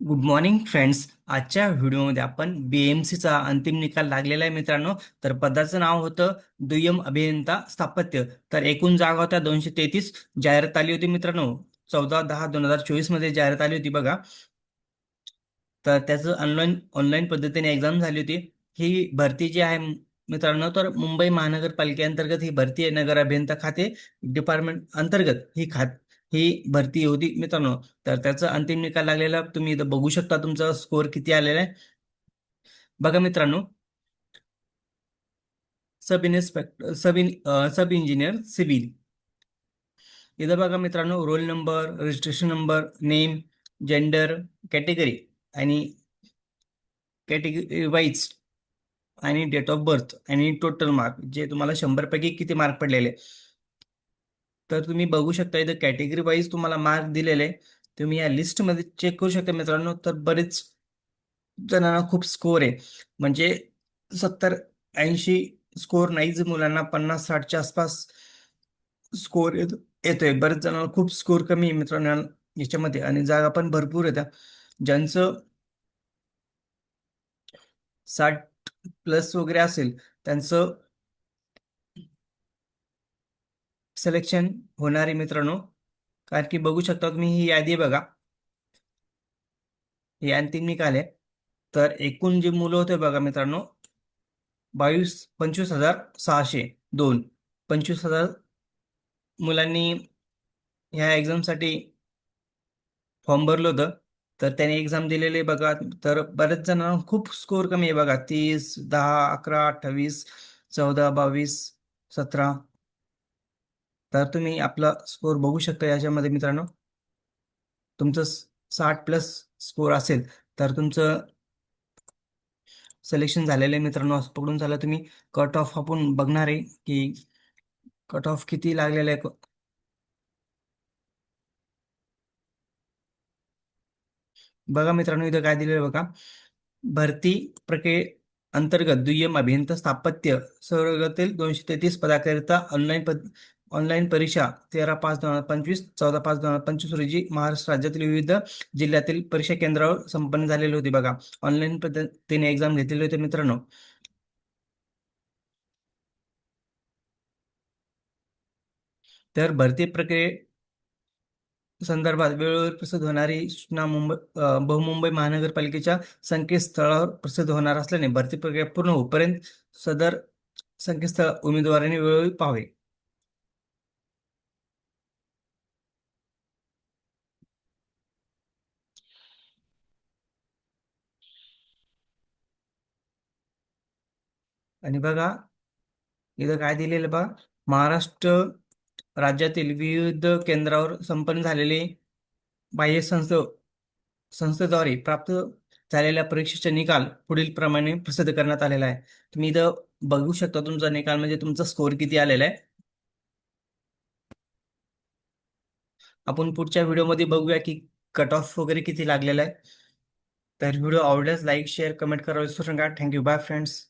Good morning friends आजच्या व्हिडिओमध्ये आपण बी एम सीचा अंतिम निकाल लागलेला आहे मित्रांनो. तर पदाचं नाव होतं दुय्यम अभियंता स्थापत्य. तर एकूण जागा होत्या दोनशे तेहतीस. जाहिरात आली होती मित्रांनो चौदा दहा दोन हजार चोवीसमध्ये जाहिरात आली होती बघा. तर त्याचं ऑनलाईन ऑनलाईन पद्धतीने एक्झाम झाली होती. ही भरती जी आहे मित्रांनो तर मुंबई महानगरपालिकेअंतर्गत ही भरती आहे नगर अभियंता खाते डिपार्टमेंट अंतर्गत. ही खात ही भरती होती. मित्रांनो तर त्याचा अंतिम निकाल लागलेला तुम्ही इथं बघू शकता तुमचा स्कोअर किती आलेला आहे. बघा मित्रांनो. Sub inspector sub in sub engineer civil इथं बघा मित्रांनो roll number registration number name gender category आणि कॅटेगरी वाईज आणि डेट ऑफ बर्थ आणि टोटल मार्क जे तुम्हाला शंभरपैकी किती मार्क पडलेले. तर तुम्ही बघू शकता इथं कॅटेगरी वाईज तुम्हाला मार्क दिलेले तुम्ही या लिस्टमध्ये चेक करू शकता मित्रांनो. तर बरेच जणांना खूप स्कोर आहे. म्हणजे सत्तर ऐंशी स्कोर नाहीच मुलांना पन्नास साठच्या आसपास स्कोर येतो येतोय. बरेच जणांना खूप स्कोर कमी आहे मित्रांनो याच्यामध्ये. आणि जागा पण भरपूर येत्या ज्यांचं साठ प्लस वगैरे असेल त्यांचं सिलेक्शन होणार आहे मित्रांनो कारण की बघू शकता तुम्ही ही यादी आहे बघा. ही अंतिम निकाल आहे. तर एकूण जे मुलं होते बघा मित्रांनो बावीस पंचवीस हजार सहाशे दोन. पंचवीस हजार मुलांनी ह्या एक्झामसाठी फॉर्म भरलं होतं. तर त्याने एक्झाम दिलेले बघा. तर बरेच जणांना खूप स्कोअर कमी आहे बघा. तीस दहा अकरा अठ्ठावीस चौदा बावीस सतरा. तर तुम्ही आपला स्कोअर बघू शकता याच्यामध्ये मित्रांनो. तुमचं साठ प्लस स्कोअर असेल तर तुमचं सिलेक्शन झालेलं आहे मित्रांनो. असं पकडून चाललं तुम्ही. कट ऑफ आपण बघणार आहे की कट ऑफ किती लागलेलं आहे. बघा मित्रांनो इथं काय दिलेलं बघा. भरती प्रक्रिये अंतर्गत दुय्यम अभियंता स्थापत्य. संवर्गातील दोनशे तेहतीस पदाकरिता ऑनलाईन पद ऑनलाईन परीक्षा तेरा पाच दोन हजार पंचवीस चौदा पाच दोन हजार पंचवीस रोजी महाराष्ट्र राज्यातील विविध जिल्ह्यातील परीक्षा केंद्रावर संपन्न झालेली होती बघा. ऑनलाईन पद्धतीने एक्झाम घेतलेली होती मित्रांनो. तर भरती प्रक्रिये संदर्भात वेळोवेळी प्रसिद्ध होणारी सूचना मुंबई बहुमुंबई महानगरपालिकेच्या संकेतस्थळावर प्रसिद्ध होणार असल्याने भरती प्रक्रिया पूर्ण होईपर्यंत सदर संकेतस्थळ उमेदवारांनी वेळोवेळी पाहावे. आणि बघा इथं काय दिलेलं बघा. महाराष्ट्र राज्यातील विविध केंद्रावर संपन्न झालेले बाह्य संस्थ संस्थेद्वारे प्राप्त झालेल्या परीक्षेचा निकाल पुढील प्रमाणे प्रसिद्ध करण्यात आलेला आहे. तुम्ही इथं बघू शकता तुमचा निकाल म्हणजे तुमचा स्कोअर किती आलेला आहे. आपण पुढच्या व्हिडिओमध्ये बघूया की कट ऑफ वगैरे किती लागलेला आहे. तर व्हिडिओ आवडल्यास लाईक शेअर कमेंट करा विसरू नका. Thank you. Bye friends.